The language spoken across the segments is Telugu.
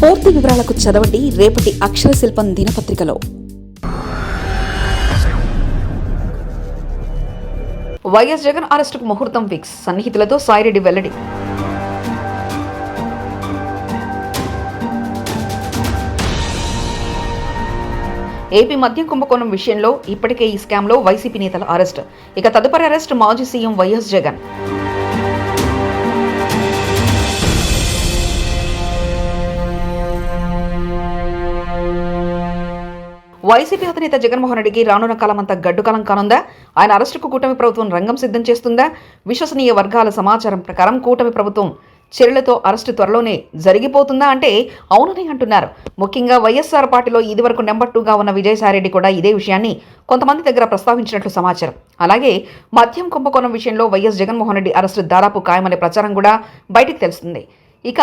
పూర్తి వివరాలకు చదవండి రేపటి అక్షర శిల్పం దినపత్రికలో. వైఎస్ జగన్ అరెస్టుకు ముహూర్తం ఫిక్స్. సన్నిహితులతో సాయిరెడ్డి వెల్లడి. ఏపీ మధ్య కుంభకోణం విషయంలో ఇప్పటికే ఈ స్కామ్లో వైసీపీ నేతల అరెస్ట్. ఇక తదుపరి అరెస్ట్ మాజీ సీఎం వైఎస్ జగన్. వైసీపీ అధినేత జగన్మోహన్ రెడ్డికి రానున్న కాలం అంతా గడ్డు కాలం కానుందా? ఆయన అరెస్టుకు కూటమి ప్రభుత్వం రంగం సిద్ధం చేస్తుందా? విశ్వసనీయ వర్గాల సమాచారం ప్రకారం కూటమి ప్రభుత్వం చర్యలతో అరెస్టు త్వరలోనే జరిగిపోతుందా అంటే అవునని అంటున్నారు. ముఖ్యంగా వైఎస్ఆర్ పార్టీలో ఇదివరకు నెంబర్ టూగా ఉన్న విజయసాయిరెడ్డి కూడా ఇదే విషయాన్ని కొంతమంది దగ్గర ప్రస్తావించినట్లు సమాచారం. అలాగే మద్యం కుంభకోణం విషయంలో వైఎస్ జగన్మోహన్ రెడ్డి అరెస్టు దాదాపు ఖాయమనే ప్రచారం కూడా బయటికి తెలుస్తుంది. ఇక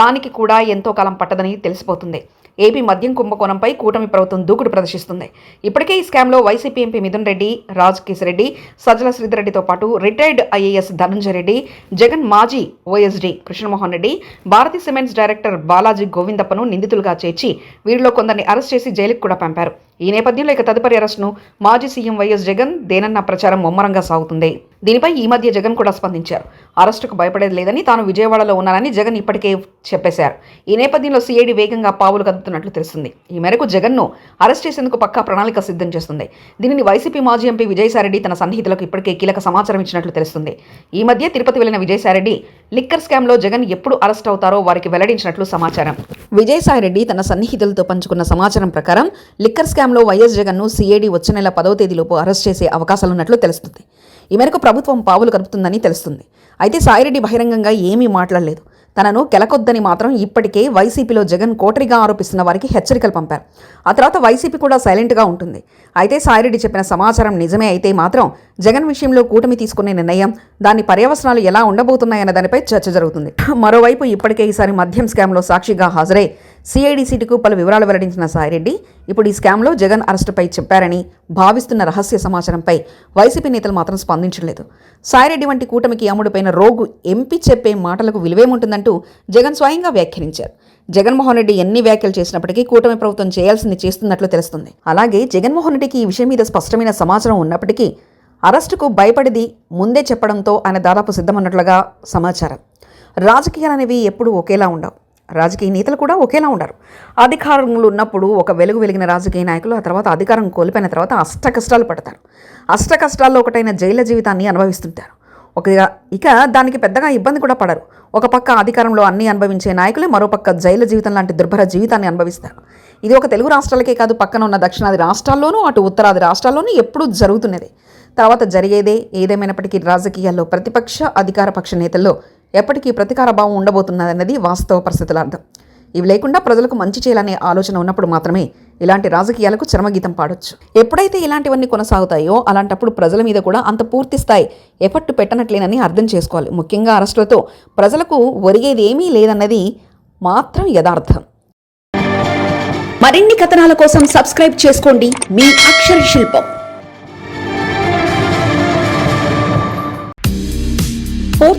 దానికి కూడా ఎంతో కాలం పట్టదని తెలిసిపోతుంది. ఏపీ మద్యం కుంభకోణంపై కూటమి ప్రభుత్వం దూకుడు ప్రదర్శిస్తుంది. ఇప్పటికే ఈ స్కామ్లో వైసీపీ ఎంపీ మిథున్ రెడ్డి రాజ్ కిషరెడ్డి సజ్జల శ్రీధర్రెడ్డితో పాటు రిటైర్డ్ ఐఏఎస్ ధనంజయ రెడ్డి జగన్ మాజీ OSD Krishnamohan Reddy Bharathi cements director Balaji గోవిందప్పను నిందితులుగా చేర్చి వీరిలో కొందరిని అరెస్ట్ చేసి జైలుకు కూడా పంపారు. ఈ నేపథ్యంలో ఇక తదుపరి అరెస్టును మాజీ సీఎం వైఎస్ జగన్ దేనన్న ప్రచారం ముమ్మరంగా సాగుతుంది. దీనిపై ఈ మధ్య జగన్ కూడా స్పందించారు. అరెస్టుకు భయపడేది లేదని తాను విజయవాడలో ఉన్నానని జగన్ ఇప్పటికే చెప్పేశారు. ఈ నేపథ్యంలో సీఐడి వేగంగా పావులు కదుపుతున్నట్లు తెలుస్తుంది. ఈ మేరకు జగన్ను అరెస్ట్ చేసేందుకు పక్కా ప్రణాళిక సిద్ధం చేస్తుంది. దీనిని వైసీపీ మాజీ ఎంపీ విజయసాయిరెడ్డి తన సన్నిహితులకు ఇప్పటికే కీలక సమాచారం ఇచ్చినట్లు తెలుస్తుంది. ఈ మధ్య తిరుపతి వెళ్ళిన విజయసాయిరెడ్డి లిక్కర్ స్కామ్లో జగన్ ఎప్పుడు అరెస్ట్ అవుతారో వారికి వెల్లడించినట్లు సమాచారం. విజయసాయిరెడ్డి తన సన్నిహితులతో పంచుకున్న సమాచారం ప్రకారం లిక్కర్ స్కామ్లో వైఎస్ జగన్ను సిఐడి వచ్చే నెల పదవ తేదీలోపు అరెస్ట్ చేసే అవకాశాలున్నట్లు తెలుస్తుంది. ఈ మేరకు ప్రభుత్వం పావులు కలుపుతుందని తెలుస్తుంది. అయితే సాయిరెడ్డి బహిరంగంగా ఏమీ మాట్లాడలేదు. తనను కెలకొద్దని మాత్రం ఇప్పటికే వైసీపీలో జగన్ కోటరిగా ఆరోపిస్తున్న వారికి హెచ్చరికలు పంపారు. ఆ తర్వాత వైసీపీ కూడా సైలెంట్గా ఉంటుంది. అయితే సాయిరెడ్డి చెప్పిన సమాచారం నిజమే అయితే మాత్రం జగన్ విషయంలో కూటమి తీసుకునే నిర్ణయం దాని పర్యవసనాలు ఎలా ఉండబోతున్నాయన్న దానిపై చర్చ జరుగుతుంది. మరోవైపు ఇప్పటికే ఈసారి మద్యం స్కామ్లో సాక్షిగా హాజరై సిఐడి సీటుకు పలు వివరాలు వెల్లడించిన సాయిరెడ్డి ఇప్పుడు ఈ స్కామ్లో జగన్ అరెస్టుపై చెప్పారని భావిస్తున్న రహస్య సమాచారంపై వైసీపీ నేతలు మాత్రం స్పందించలేదు. సాయిరెడ్డి వంటి కూటమికి అమ్ముడుపైన రోగు ఎంపి చెప్పే మాటలకు విలువేముంటుందంటూ జగన్ స్వయంగా వ్యాఖ్యానించారు. జగన్మోహన్ రెడ్డి ఎన్ని వ్యాఖ్యలు చేసినప్పటికీ కూటమి ప్రభుత్వం చేయాల్సింది చేస్తున్నట్లు తెలుస్తుంది. అలాగే జగన్మోహన్ రెడ్డికి ఈ విషయం మీద స్పష్టమైన సమాచారం ఉన్నప్పటికీ అరెస్టుకు భయపడిది ముందే చెప్పడంతో ఆయన దాదాపు సిద్ధమన్నట్లుగా సమాచారం. రాజకీయాలు అనేవి ఎప్పుడూ ఒకేలా ఉండవు. రాజకీయ నేతలు కూడా ఒకేలా ఉండరు. అధికారంలో ఉన్నప్పుడు ఒక వెలుగు వెలిగిన రాజకీయ నాయకులు ఆ తర్వాత అధికారం కోల్పోయిన తర్వాత అష్ట కష్టాలు పడతారు. అష్ట కష్టాల్లో ఒకటైన జైల జీవితాన్ని అనుభవిస్తుంటారు. ఒక ఇక దానికి పెద్దగా ఇబ్బంది కూడా పడరు. ఒక పక్క అధికారంలో అన్ని అనుభవించే నాయకులే మరోపక్క జైలు జీవితం లాంటి దుర్భర జీవితాన్ని అనుభవిస్తారు. ఇది ఒక తెలుగు రాష్ట్రాలకే కాదు పక్కన ఉన్న దక్షిణాది రాష్ట్రాల్లోనూ అటు ఉత్తరాది రాష్ట్రాల్లోనూ ఎప్పుడూ జరుగుతున్నది. తర్వాత జరిగేదే ఏదేమైనప్పటికీ రాజకీయాల్లో ప్రతిపక్ష అధికార పక్ష నేతల్లో ఎప్పటికీ ప్రతీకార భావం ఉండబోతున్నదన్నది వాస్తవ పరిస్థితుల అర్థం. ఇవి లేకుండా ప్రజలకు మంచి చేయాలనే ఆలోచన ఉన్నప్పుడు మాత్రమే ఇలాంటి రాజకీయాలకు చరమగీతం పాడొచ్చు. ఎప్పుడైతే ఇలాంటివన్నీ కొనసాగుతాయో అలాంటప్పుడు ప్రజల మీద కూడా అంత పూర్తి స్థాయి ఎఫర్ట్ పెట్టనట్లేనని అర్థం చేసుకోవాలి. ముఖ్యంగా అరెస్టులతో ప్రజలకు ఒరిగేది ఏమీ లేదన్నది మాత్రం యథార్థం. మరిన్ని కథనాల కోసం సబ్స్క్రైబ్ చేసుకోండి. మీ అక్షర శిల్పం.